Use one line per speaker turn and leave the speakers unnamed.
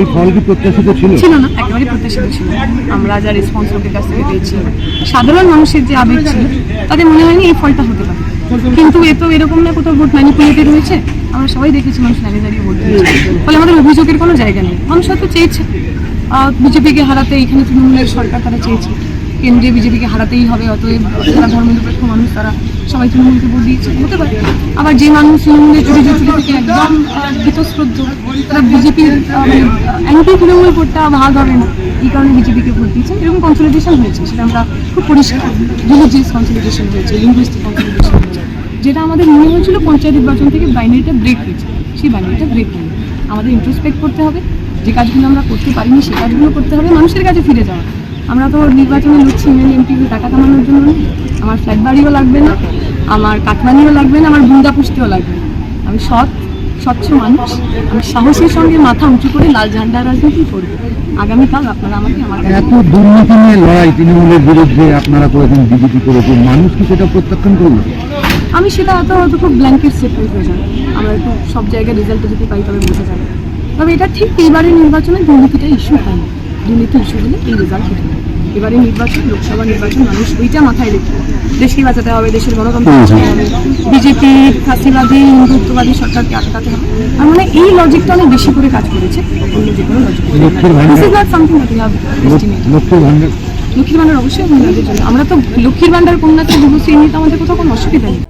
এই ফল কি প্রত্যাশিত ছিল?
ছিল না একেবারে প্রত্যাশিত ছিল আমরা যা রেসপন্স লোকের কাছ থেকে পেয়েছি, সাধারণ মানুষের যে আবেগ ছিল, তাদের মনে হয়নি এই ফলটা হতে পারে। কিন্তু এ তো এরকম না কোথাও ভোট ম্যানিপুলেটেড হয়েছে আমরা সবাই দেখেছি মানুষ দাঁড়িয়ে দাঁড়িয়ে ভোট দিয়েছে। ফলে আমাদের অভিযোগের কোনো জায়গা নেই। মানুষ হয়তো চেয়েছে বিজেপিকে হারাতে, এখানে তৃণমূলের সরকার তারা চেয়েছে কেন্দ্রে বিজেপিকে হারাতেই হবে, অতএব যারা ধর্মনিরপেক্ষ মানুষ তারা সবাই তৃণমূলকে ভোট দিয়েছে, হতে পারে। আবার যে মানুষ তৃণমূলের চুরি চুরি থেকে একদম ভীতশ্রদ্ধ, তারা বিজেপির অ্যান্টি তৃণমূল ভোটটা ভাগ হবে না। এই কারণে বিজেপিকে ভোট দিয়েছে। এরকম কনসলিডেশন হয়েছে, সেটা আমরা খুব পরিষ্কার রিলিজিয়াস কনসলিডেশন হয়েছে লিঙ্গুইস্টিক কনসলিডেশন হয়েছে। যেটা আমাদের মনে হয়েছিল পঞ্চায়েত নির্বাচন থেকে বাইনারিটা ব্রেক হয়েছে, সেই বাইনারিটা ব্রেক হয়নি। আমাদের ইন্ট্রোস্পেক্ট করতে হবে, যে কাজগুলো আমরা করতে পারিনি সেই কাজগুলো করতে হবে, মানুষের কাছে ফিরে যাওয়া। আমরা তো নির্বাচনে লুটছি এমএলএ এমপি টাকা কামানোর জন্য আমার ফ্ল্যাট বাড়িও লাগবে না আমার কাটমানিও লাগবে না আমার গুন্ডা পুষ্টিও লাগবে না। আমি সৎ স্বচ্ছ মানুষ আমি সাহসের সঙ্গে মাথা উঁচু করে লাল ঝান্ডার রাজনীতি করব। আগামীকাল আপনারা আমাকে আমার
এত দুর্নীতি নিয়ে লড়াই তৃণমূলের বিরুদ্ধে আপনারা করেছেন বিজেপি করেছেন মানুষ কি সেটা প্রত্যাখ্যান করল?
আমি সেটা হয়তো হয়তো খুব ব্ল্যাঙ্কেট সেপারেট হয়ে যাবে। আমরা একটু সব জায়গায় রেজাল্টটা যদি পাই তবে বোঝা যাবে। তবে এটা ঠিক এইবারের নির্বাচনে দুর্নীতিটা ইস্যু হয়নি। দুর্নীতি ইস্যু হলে এই রেজাল্ট হতে এবারে নির্বাচন লোকসভা নির্বাচন মানুষ ওইটা মাথায় রেখে দেশকে বাঁচাতে হবে দেশের গণতন্ত্র বাঁচাতে হবে। বিজেপি ফাঁসিবাদী হিন্দুত্ববাদী সরকারকে আটকাতে হবে। আর মানে এই লজিকটা অনেক বেশি করে কাজ করেছে অন্য যে কোনো লজিক লক্ষ্মীর ভান্ডার অবশ্যই মহিলাদের জন্য। আমরা তো লক্ষ্মীর ভান্ডার কন্যাকে যুবশ্রী নিয়ে তো আমাদের কোথাও কোনো অসুবিধা নেই।